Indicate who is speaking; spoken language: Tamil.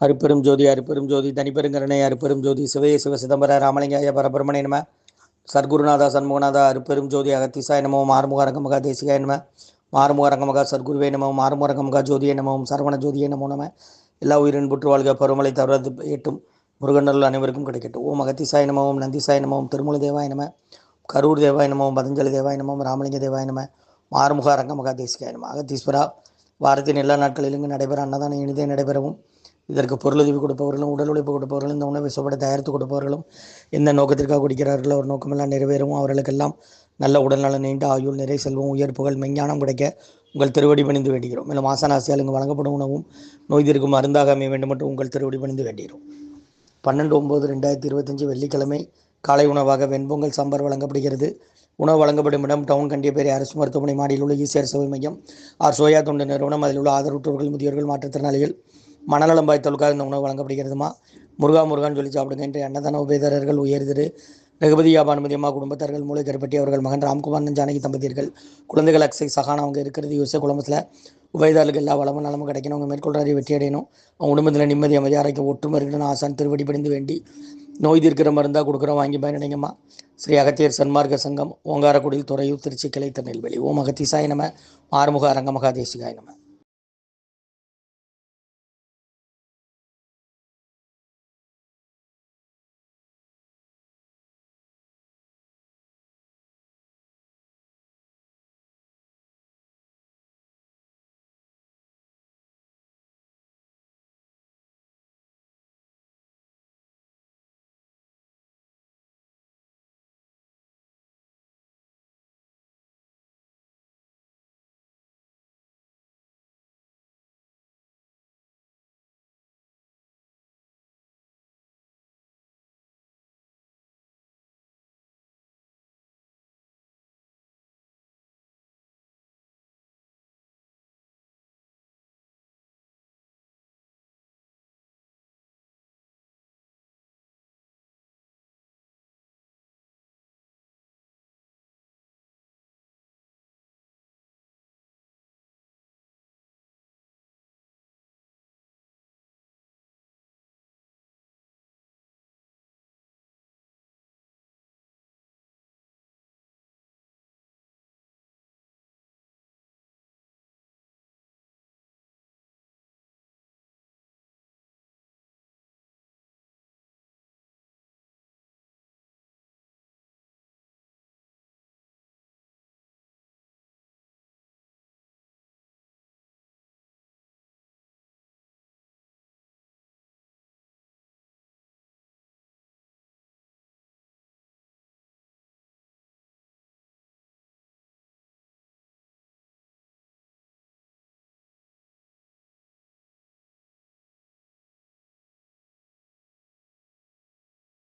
Speaker 1: அருப்பெரும் ஜோதி அருப்பெரும் ஜோதி தனிப்பெருங்கருணை அருப்பெரும் ஜோதி சிவய சிவ சிதம்பர ராமலிங்காய பரபிரமணே நம. சர்க்குருநாதா சண்முகநாதா அருப்பெரும் ஜோதி அகத்திசாய நமோ மாறுமுக ரங்கமகா தேசிகாய நம. மாறுமுக ரங்கமகா சர்க்குருவே நமோ மாறுமுக ரங்கமகா ஜோதியே நமோம் சரவண ஜோதியை நமோ நம. எல்லா உயிரின் புற்று வாழ்க பருவமலை தவறது எட்டும் முருகனருள் அனைவருக்கும் கிடைக்கட்டும். ஓம் அகத்திசாய நமோம் நந்திசாய நமோம் திருமூல தேவாய நம. கரூர் தேவாய நமோம் பதஞ்சலி தேவாய நமோம் ராமலிங்க தேவாய நம. மாறுமுக ரங்கமகா தேசிகாய நம. அகத்தீஸ்வரா வாரத்தின் எல்லா நாட்களிலும் நடைபெற அன்னதானம் இனிதே நடைபெறவும். இதற்கு பொருளுதவி கொடுப்பவர்களும் உடல் உழைப்பு கொடுப்பவர்களும் இந்த உணவை சுவட தயாரித்து கொடுப்பவர்களும் எந்த நோக்கத்திற்காக குடிக்கிறார்களோ ஒரு நோக்கமெல்லாம் நிறைவேறவும் அவர்களுக்கெல்லாம் நல்ல உடல்நலம் நீண்ட ஆயுள் நிறை செல்வம் உயர் புகழ் மெஞ்ஞானம் கிடைக்க உங்கள் திருவடி பணிந்து வேண்டுகிறோம். மேலும் ஆசனாசியால் இங்கு வழங்கப்படும் உணவும் நோய் தீர்க்கும் மருந்தாக அமைய வேண்டும் என்று உங்கள் திருவடி பணிந்து வேண்டுகிறோம். பன்னெண்டு ஒம்பது ரெண்டாயிரத்தி இருபத்தஞ்சு வெள்ளிக்கிழமை காலை உணவாக வெண்பொங்கல் சாம்பார் வழங்கப்படுகிறது. உணவு வழங்கப்படும் இடம் டவுன் கண்டியப்பேரி அரசு மருத்துவமனை மாடியில் உள்ள ஈசிஆர் சேவை மையம். ஆர் சோயா தொண்டு நிறுவனம் அதில் உள்ள ஆதரவுற்றவர்கள் முதியோர்கள் மாற்றுத்திறனாளிகள் மனநலம் பாய்த்தலுக்காக இந்த உணவு வழங்கப்படுகிறதுமா? முருகா முருகான்னு சொல்லி சாப்பிடுங்க என்று அன்னதான உபயதாரர்கள் உயர்திரு ரகுபதி பானுமதி குடும்பத்தார்கள் மூளை கருப்பட்டி அவர்கள் மகன் ராம்குமார் ஜானகி தம்பதியர்கள் குழந்தைகள் அக்ஸை சகானா அவங்க இருக்கிறது யூசே குடும்பத்தில் உபயதாரர்களுக்கு எல்லா வளமும் நலமும் கிடைக்கணும். அவங்க மேற்கொள்றாரி வெற்றி அடையணும். அவங்க குடும்பத்தில் நிம்மதி அமைதி ஆரோக்கியம் ஒற்றுமை இருக்கணும் ஆசான் திருவடி பணிந்து வேண்டி நோய் தீர்க்கிற மருந்தாக கொடுக்குறோம் வாங்கி பயனடைங்கம்மா ஸ்ரீ அகத்தியர் சன்மார்க்க சங்கம் ஓங்காரக்குடியில் துறையூர் திருச்சி கிளை திருநெல்வேலி. ஓம் அகத்திசாய நம. ஆறுமுக அரங்கமகா தேசிகாய நம.